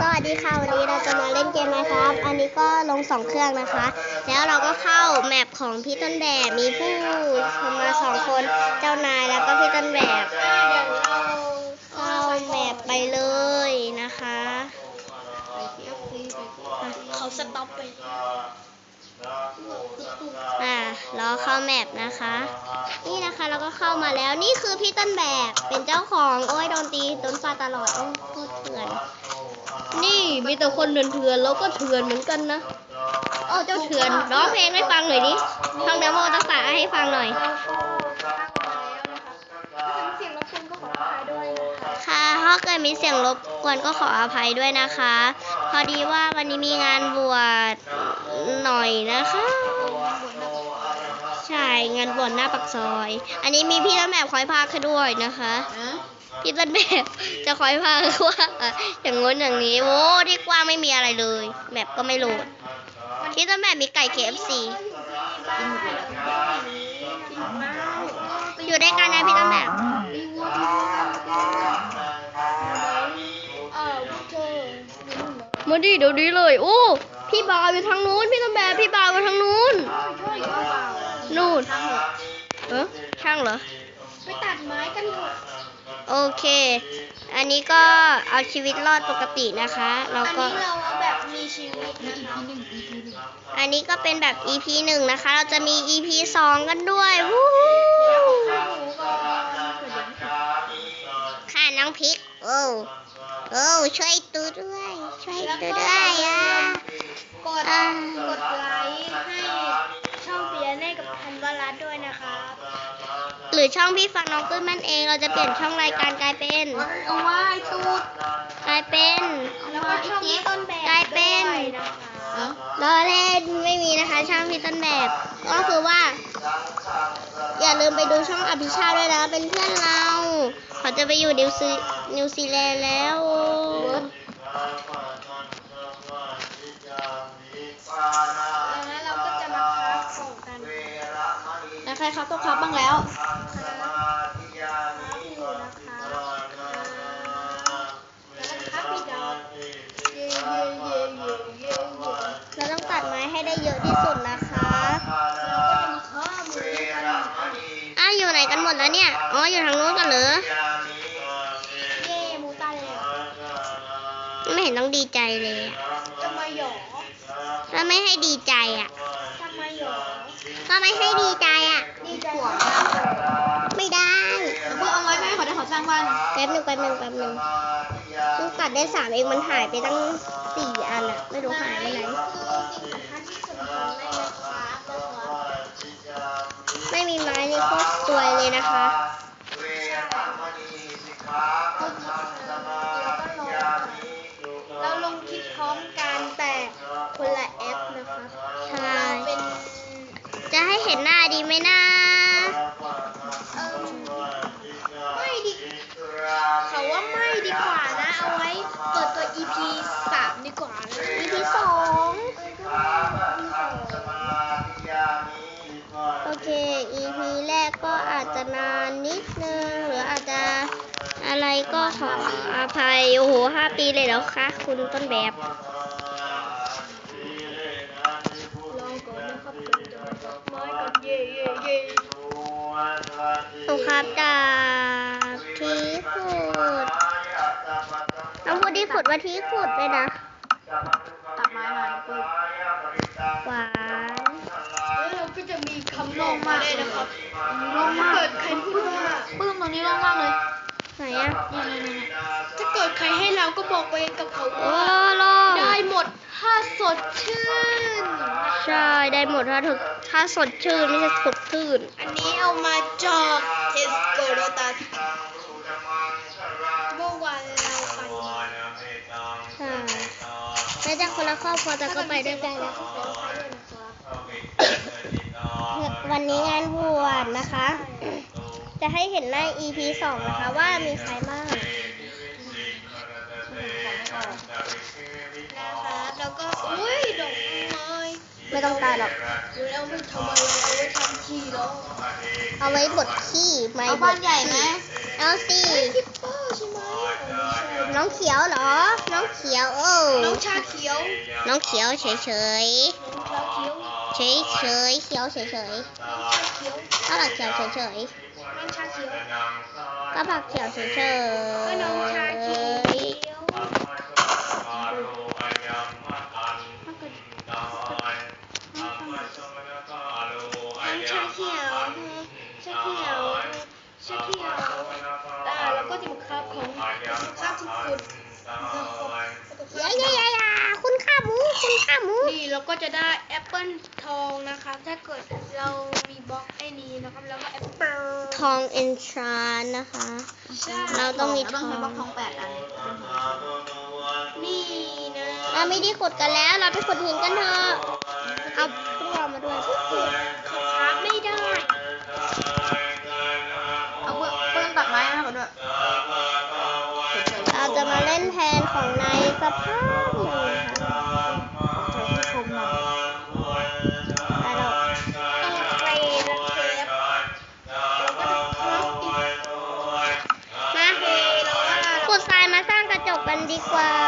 สวัสดีค่ะวันนี้เราจะมาเล่นเกมนะครับ อันนี้ก็ลงสองเครื่องนะคะ แล้วเราก็เข้าแมปของพี่ต้นแบบมีผู้มาสองคนเจ้านายแล้วก็พี่ต้นแบบเดี๋ยวเราเข้าแมปไปเลยนะคะเขาสต็อปไปอ่ารอเข้าแมปนะคะ นี่นะคะเราก็เข้ามาแล้วนี่คือพี่ต้นแบบเป็นเจ้าของโอ้ยโดนตีโดนฟาดตลอดโอ้โคตรเถื่อนนี่ มีแต่คนเถื่อนๆแล้วก็เถื่อนเหมือนกันนะโอ้เจ้าเถื่อนร้องเพลงให้ฟังหน่อยดิท่องนโมตัสสะให้ฟังหน่อยเสียงรบกวนก็ขออภัยด้วยนะคะค่ะถ้าเกิดมีเสียงรบกวนก็ขออภัยด้วยนะคะ พอดีว่าวันนี้มีงานบวชหน่อยนะคะ ใช่ งานบวชหน้าปักซอย อันนี้มีพี่ต้นแบบคอยพากให้ด้วยนะคะ พี่ต้นแบบจะคอยพากว่าอย่างง้นอย่างนี้โอ้ที่กว้างไม่มีอะไรเลย แมปก็ไม่โหลดพี่ต้นแบบมีไก่ KFC อยู่ด้วยกันนะพี่ต้นแบบเออพวกเธอมาดิเดี๋ยวนี้เลย โอ้ พี่บาวอยู่ทางนู้น พี่ต้นแบบพี่บาวอยู่ทางนู้นช่วยก็เบานู่นเออช่างเหรอ ไปตัดไม้กันเถอะ โอเค อันนี้ก็เอาชีวิตรอดปกตินะคะ แล้วอันก็นี้เราเอาแบบมีชีวิตนะอันนี้ก็เป็นแบบ EP หนึ่งนะคะ เราจะมี EP สองกันด้วยวู้ข้าวหมูก่อนเผื่อเดี๋ยวไม่ทันค่ะน้องพริก โอ้ โอ้ ช่วยตูด้วย ช่วยตูด้วยอะ กด อ่า กดไลค์ให้ช่องเบียร์แน่กับพันวรัตน์ด้วยนะครับ หรือช่องพี่ฟังน้องตื้นมันเอง เราจะเปลี่ยนช่องรายการกลายเป็นเอาไว้ตูดกลายเป็นแล้วก็ช่องต้นแบบกลายเป็นด้วยนะคะล้อเล่นไม่มีนะคะ ช่างพี่ต้นแบบ ก็คือว่า อย่าลืมไปดูช่องอภิชาติด้วยนะ เป็นเพื่อนเรา เขาจะไปอยู่นิวซีนิวซีแลนด์แล้วแล้ว ครครับต้องครับบ้างแล้วแล้วเราต้องตัดไม้ให้ได้เยอะที่สุดนะคะเราก็จะอ้าวอยู่ไหนกันหมดแล้วเนี่ย อ๋อ อยู่ทางโน้นกันเหรอ เย่มูตาแล้วไม่เห็นต้องดีใจเลยอะทำไมหยอถ้าไม่ให้ดีใจอะ ก็ไม่ให้ดีใจอะ ดีใจหัวไม่ได้เพื่อเอาไว้ไม่ให้เขาได้เขาสร้างบ้านแป๊บหนึ่งแป๊บหนึ่งแป๊บหนึ่งเพิ่งตัดได้สามเองมันหายไปตั้งสี่อันอะไม่รู้หายไปไหนคือสิ่งสำคัญที่สุดของในนะครับนะครับไม่มีไม้นี่โคตรสวยเลยนะคะ ขออภัย โอ้โหห้าปีเลยแล้วคะคุณต้นแบบลองก่อนนะครับเป็นตัวดอกไม้กันเย่เย่เย่สงครับจากที่ขุดต้องพูดที่ขุดว่าที่ขุดเลยนะ ตัดไม้มาปุ๊บหวานแล้วเราก็จะมีคำลงมาเลยนะครับลงมาเกิดใครพูดว่าปื้มตรงนี้ลงมากเลย ไหนอะถ้าเกิดใครให้เราก็บอกไปกับเขาโอ้ว่าโลได้หมดถ้าสดชื่น ใช่ได้หมดถ้าถึกถ้าสดชื่นไม่ใช่สดชื่น อันนี้เอามาจากเทสโกโรตัสเมื่อวานเราไปมาใช่ไม่จะคนละครอบครัวแต่ก็ไปด้วยกันนะวันนี้ วันนี้งานบวชนะคะ จะให้เห็นใน EP 2นะคะว่ามีใครบ้างนะคะแล้วก็อุ้ยดอกไม้ไม่ต้องตายหรอกดูแล้วไม่ทำอะไรเอาไว้ทำขี้แล้วเอาไว้บดขี้ไม่บ้านดใหญ่ไหมเอาสิคิปเปอร์ใช่ไหมน้องเขียวเหรอ น้องเขียวโอ้น้องชาเขียวน้องเขียวเฉยๆ เฉยเฉยเขียวเฉยเฉยข้าวผักเขียวเฉยเฉยน้องชาเขียวข้บัดเขียวเฉยเฉยน้องชาเขียวชาเขียวแล้วก็จิมข้าวของข้าวทุกคนาหมูนี่เราก็จะได้แอปเปิลทองนะคะถ้าเกิดเรามีบล็อกไอ้นี้นะครับแล้วก็แอปเปิลทองเอนทรานนะคะเราต้องมีทอง เราต้องใช้บล็อกทองแปดอันนี่นะเราไม่ได้ขดกันแล้ว เราไปขดหินกันเถอะเอาพวกเรามาด้วย qua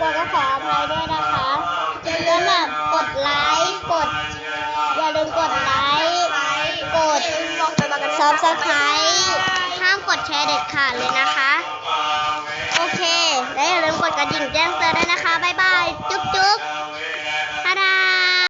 กดก็ขออภัยด้วยนะคะอย่าลืมแบบกดไลค์กด อย่าลืมกดไลค์กดซับสไครต์ห้ามกดแชร์เด็ดขาดเลยนะคะ โอเค และอย่าลืมกดกระดิ่งแจ้งเตือนด้วยนะคะ บ๊ายบาย